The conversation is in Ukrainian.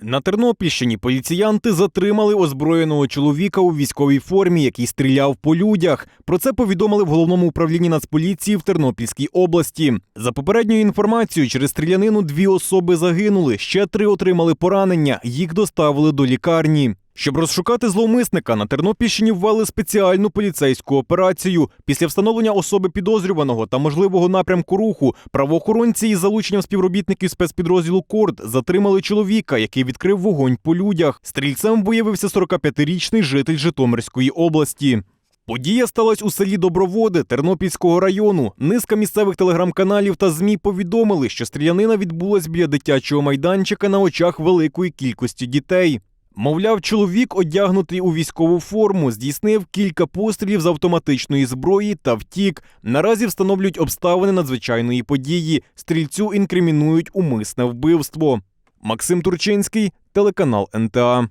На Тернопільщині поліціянти затримали озброєного чоловіка у військовій формі, який стріляв по людях. Про це повідомили в головному управлінні Нацполіції в Тернопільській області. За попередньою інформацією, через стрілянину дві особи загинули, ще три отримали поранення. Їх доставили до лікарні. Щоб розшукати зловмисника, на Тернопільщині ввели спеціальну поліцейську операцію. Після встановлення особи підозрюваного та можливого напрямку руху правоохоронці із залученням співробітників спецпідрозділу Корд затримали чоловіка, який відкрив вогонь по людях. Стрільцем виявився 45-річний житель Житомирської області. Подія сталася у селі Доброводи Тернопільського району. Низка місцевих телеграм-каналів та ЗМІ повідомили, що стрілянина відбулась біля дитячого майданчика на очах великої кількості дітей. Мовляв, чоловік, одягнутий у військову форму, здійснив кілька пострілів з автоматичної зброї та втік. Наразі встановлюють обставини надзвичайної події. Стрільцю інкримінують умисне вбивство. Максим Турчинський, телеканал НТА.